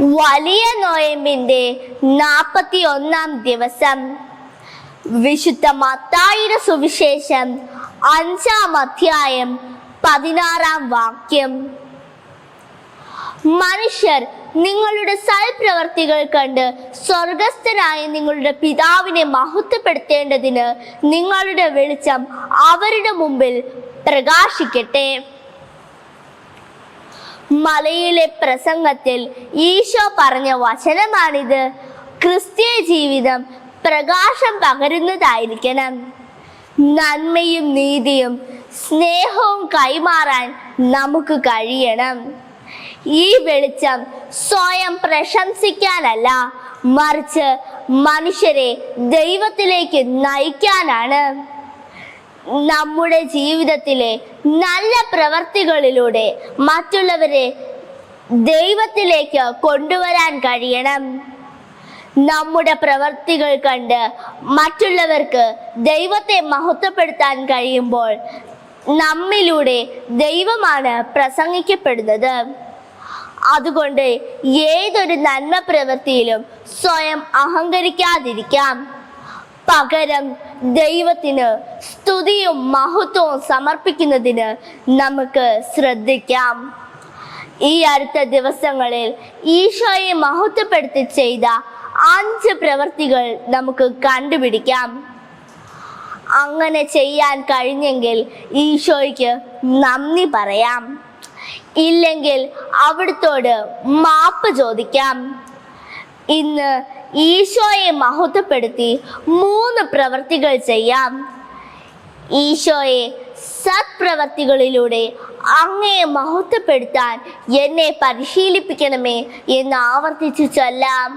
വലിയ നോയമ്പിന്റെ നാൽപ്പത്തി ഒന്നാം ദിവസം. വിശുദ്ധ മത്തായിയുടെ സുവിശേഷം അഞ്ചാം അധ്യായം പതിനാറാം വാക്യം. മനുഷ്യർ നിങ്ങളുടെ സൽപ്രവർത്തികൾ കണ്ട് സ്വർഗസ്ഥനായ നിങ്ങളുടെ പിതാവിനെ മഹത്വപ്പെടുത്തേണ്ടതിന് നിങ്ങളുടെ വെളിച്ചം അവരുടെ മുമ്പിൽ പ്രകാശിക്കട്ടെ. മലയിലെ പ്രസംഗത്തിൽ ഈശോ പറഞ്ഞ വചനമാണിത്. ക്രിസ്തീയ ജീവിതം പ്രകാശം പകരുന്നതായിരിക്കണം. നന്മയും നീതിയും സ്നേഹവും കൈമാറാൻ നമുക്ക് കഴിയണം. ഈ വെളിച്ചം സ്വയം പ്രശംസിക്കാനല്ല മറിച്ച് മനുഷ്യരെ ദൈവത്തിലേക്ക് നയിക്കാനാണ്. നമ്മുടെ ജീവിതത്തിലെ നല്ല പ്രവർത്തികളിലൂടെ മറ്റുള്ളവരെ ദൈവത്തിലേക്ക് കൊണ്ടുവരാൻ കഴിയണം. നമ്മുടെ പ്രവർത്തികൾ കണ്ട് മറ്റുള്ളവർക്ക് ദൈവത്തെ മഹത്വപ്പെടുത്താൻ കഴിയുമ്പോൾ നമ്മിലൂടെ ദൈവമാണ് പ്രസംഗിക്കപ്പെടുന്നത്. അതുകൊണ്ട് ഏതൊരു നന്മ പ്രവൃത്തിയിലും സ്വയം അഹങ്കരിക്കാതിരിക്കാം. പകരം ദൈവത്തിന് സ്തുതിയും മഹത്വവും സമർപ്പിക്കുന്നതിന് നമുക്ക് ശ്രദ്ധിക്കാം. ഈ അടുത്ത ദിവസങ്ങളിൽ ഈശോയെ മഹത്വപ്പെടുത്തി ചെയ്ത അഞ്ച് പ്രവൃത്തികൾ നമുക്ക് കണ്ടുപിടിക്കാം. അങ്ങനെ ചെയ്യാൻ കഴിഞ്ഞെങ്കിൽ ഈശോയ്ക്ക് നന്ദി പറയാം. ഇല്ലെങ്കിൽ അവിടുത്തോട് മാപ്പ് ചോദിക്കാം. ഇന്ന് ഈശോയെ മഹത്വപ്പെടുത്തി മൂന്ന് പ്രവർത്തികൾ ചെയ്യാം. ഈശോയെ സത്പ്രവർത്തികളിലൂടെ അങ്ങയെ മഹത്വപ്പെടുത്താൻ എന്നെ പരിശീലിപ്പിക്കണമേ എന്ന് ആവർത്തിച്ചു ചൊല്ലാം.